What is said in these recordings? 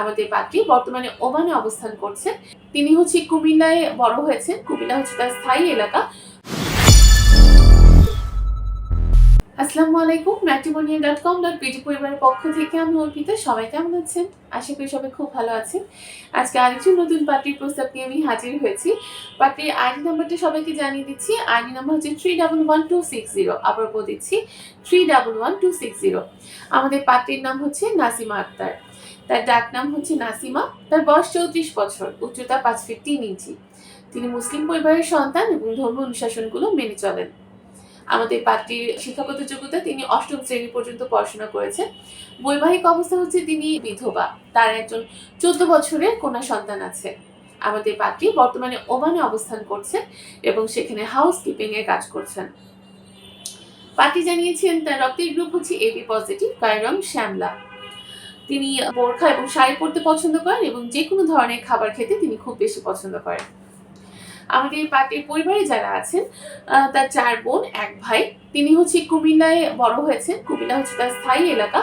আমাদের পাত্রী বর্তমানে ওমানে অবস্থান করছেন। তিনি হচ্ছে কুমিল্লায় বড় হয়েছেন। কুমিল্লা হচ্ছে তার স্থায়ী এলাকা। আসসালামু আলাইকুম matrimonia dot com dot PT পরিবারের পক্ষ থেকে আমি অর্পিতা, সবাই কেমন আছেন? আশা করি সবাই খুব ভালো আছেন। আজকে আরেকটি নতুন পার্টির প্রস্তাব নিয়ে আমি হাজির হয়েছি। পার্টির আইডি নাম্বারটা সবাইকে জানিয়ে দিচ্ছি। আইডি নাম্বার হচ্ছে three double one two six zero আবার বলে দিচ্ছি three double one two six zero আমাদের পার্টির নাম হচ্ছে নাসিমা আক্তার। তার ডাক নাম হচ্ছে নাসিমা। তার বয়স চৌত্রিশ বছর। উচ্চতা পাঁচ ফিট তিন ইঞ্চি। তিনি মুসলিম পরিবারের সন্তান এবং ধর্ম অনুশাসনগুলো মেনে চলেন। আমাদের পার্টির শিক্ষাগত যোগ্যতা তিনি অষ্টম শ্রেণি পর্যন্ত পড়াশোনা করেছেন। বৈবাহিক অবস্থা হচ্ছে তিনি বিধবা, তার একজন চোদ্দ বছরের কন্যা সন্তান আছে। আমাদের পার্টি বর্তমানে ওমানে অবস্থান করছেন এবং সেখানে হাউস কিপিং এর কাজ করছেন। পার্টি জানিয়েছেন, তার রক্তের গ্রুপ হচ্ছে এবি পজিটিভ গায়ের রং শ্যামলা। তিনি বোরখা এবং শাড়ি পরতে পছন্দ করেন এবং যে কোনো ধরনের খাবার খেতে তিনি খুব বেশি পছন্দ করেন। আমাদের পার্টির পরিবারে যারা আছেন তার চার বোন, এক ভাই। তিনি হচ্ছে কুমিল্লায় বড় হয়েছেন। কুমিল্লা হচ্ছে তার স্থায়ী এলাকা।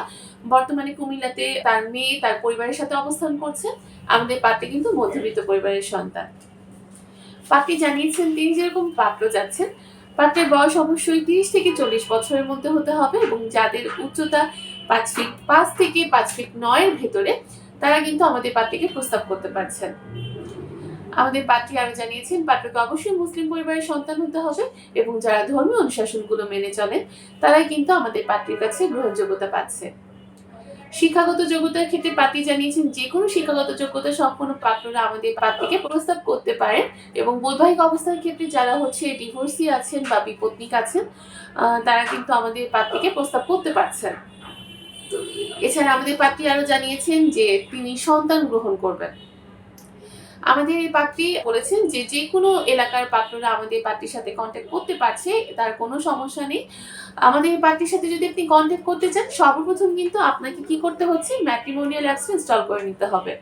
বর্তমানে কুমিল্লাতে তার মেয়ে, তার পরিবারের সাথে অবস্থান করছেন আমাদের পার্টি কিন্তু মধ্যবিত্ত পরিবারের সন্তান। পার্টি জানিয়েছেন তিনি যেরকম পাত্র যাচ্ছেন। পাত্রের বয়স অবশ্যই তিরিশ থেকে চল্লিশ বছরের মধ্যে হতে হবে এবং যাদের উচ্চতা পাঁচ ফিট পাঁচ থেকে পাঁচ ফিট নয়ের ভেতরে, তারা কিন্তু আমাদের পাত্রীকে প্রস্তাব করতে পারছেন। আমাদের পাত্রী আরও জানিয়েছেন, পাত্রকে অবশ্যই মুসলিম পরিবারের সন্তান হতে হবে এবং যারা ধর্মীয় অনুশাসনগুলো মেনে চলেন, তারাই কিন্তু আমাদের পাত্রীর কাছে গ্রহণযোগ্যতা পাচ্ছে। শিক্ষাগত যোগ্যতার ক্ষেত্রে পাত্রী জানিয়েছেন যে কোনো শিক্ষাগত যোগ্যতা সম্পন্ন পাত্ররা আমাদের পাত্রীকে প্রস্তাব করতে পারেন এবং বৈবাহিক অবস্থার ক্ষেত্রে যারা হচ্ছে ডিভোর্সি আছেন বা বিপত্নিক আছেন তারা কিন্তু আমাদের পাত্রীকে প্রস্তাব করতে পারছেন। এছাড়া আমাদের পাত্রী আরও জানিয়েছেন যে তিনি সন্তান গ্রহণ করবেন। আমাদের এই পাত্রী বলেছেন যে যে কোনো এলাকার পাত্ররা আমাদের পাত্রীর সাথে কন্ট্যাক্ট করতে পারছে, তার কোনো সমস্যা নেই। আমাদের এই পাত্রীর সাথে যদি আপনি কন্ট্যাক্ট করতে চান, সর্বপ্রথম কিন্তু আপনাকে কি করতে হচ্ছে? ম্যাট্রিমোনিয়াল অ্যাপস ইনস্টল করে নিতে হবে।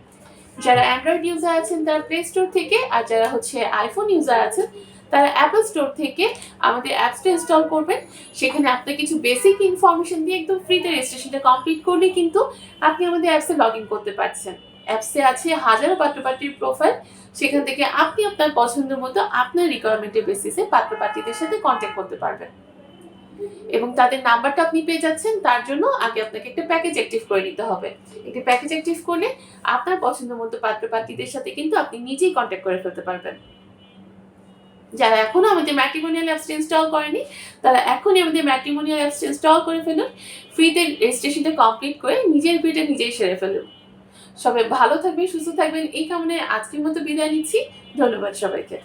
যারা অ্যান্ড্রয়েড ইউজার আছেন, তারা প্লে স্টোর থেকে, আর যারা হচ্ছে আইফোন ইউজার আছেন, তারা অ্যাপল স্টোর থেকে আমাদের অ্যাপসটা ইনস্টল করবেন। সেখানে আপনার কিছু বেসিক ইনফরমেশন দিয়ে একদম ফ্রিতে রেজিস্ট্রেশনটা কমপ্লিট করলে কিন্তু আপনি আমাদের অ্যাপসে লগ ইন করতে পারছেন। অ্যাপসে আছে হাজারো পাত্রপাত্রীর প্রোফাইল সেখান থেকে আপনি আপনার পছন্দের মতো আপনার রিকোয়ারমেন্টের বেসিসে পাত্রপাত্রীদের সাথে কন্ট্যাক্ট করতে পারবেন। এবং তাদের নাম্বারটা আপনি পেয়ে যাচ্ছেন, তার জন্য আগে আপনাকে একটা প্যাকেজ অ্যাক্টিভ করে নিতে হবে। একটি প্যাকেজ অ্যাক্টিভ করলে আপনার পছন্দ মতো পাত্রপাত্রীদের সাথে কিন্তু আপনি নিজেই কন্ট্যাক্ট করে ফেলতে পারবেন। যারা এখনও আমাদের ম্যাট্রিমোনিয়াল অ্যাপসটা ইনস্টল করেনি, তারা এখনই আমাদের ম্যাট্রিমোনিয়াল অ্যাপসটা ইনস্টল করে ফেলুন। ফ্রিতে রেজিস্ট্রেশনটা কমপ্লিট করে নিজের বিয়েটা নিজেই সেরে ফেলুন। সবাই ভালো থাকবেন সুস্থ থাকবেন। এই কারণে আজকের মতো বিদায় নিচ্ছি। ধন্যবাদ সবাইকে।